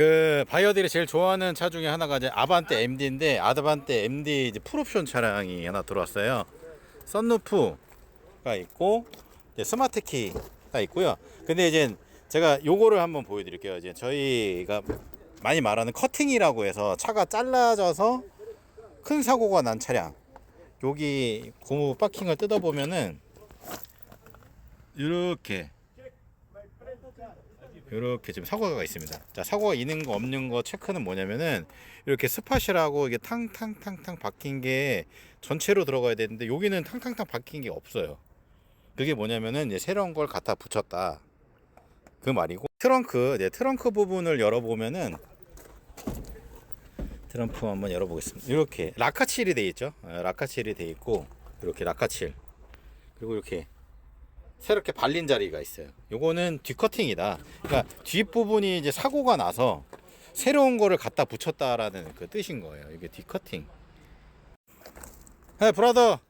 그 바이어들이 제일 좋아하는 차 중에 하나가 이제 아반떼 MD인데 아반떼 MD 이제 풀옵션 차량이 하나 들어왔어요. 썬루프가 있고 스마트 키가 있고요. 근데 이제 제가 요거를 한번 보여드릴게요. 이제 저희가 많이 말하는 커팅이라고 해서 차가 잘라져서 큰 사고가 난 차량. 여기 고무 바킹을 뜯어보면은 이렇게 이렇게 지금 사고가 있습니다. 자, 사고가 있는 거 없는 거 체크는 뭐냐면은 이렇게 스팟이라고 이게 탕탕탕탕 박힌 게 전체로 들어가야 되는데 여기는 탕탕탕 박힌 게 없어요. 그게 뭐냐면은 이제 새로운 걸 갖다 붙였다. 그 말이고 트렁크, 네, 트렁크 부분을 열어보면은 트렁크 한번 열어보겠습니다. 이렇게 라카칠이 돼 있죠. 어, 라카칠이 돼 있고 이렇게 라카칠 그리고 이렇게 새롭게 발린 자리가 있어요. 요거는 뒤커팅이다. 그러니까 뒷부분이 이제 사고가 나서 새로운 거를 갖다 붙였다라는 그 뜻인 거예요. 이게 뒤커팅. 해 브라더.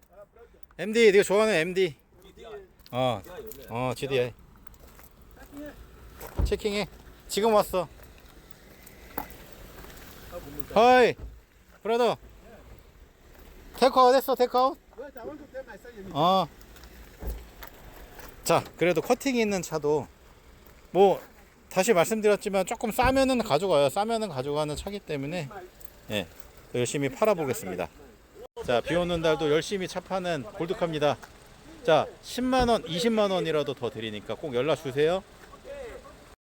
MD 네가 좋아하는 MD. 어. 어, GDI. 체킹해. 지금 왔어. 하이. 브라더. 테크아웃 했어, 테크아웃? 어. 자, 그래도 커팅이 있는 차도 뭐 다시 말씀드렸지만 조금 싸면은 가져가요. 싸면은 가져가는 차기 때문에 예, 열심히 팔아 보겠습니다. 자, 비 오는 날도 열심히 차 파는 골드카입니다. 자, 10만 원, 20만 원이라도 더 드리니까 꼭 연락 주세요.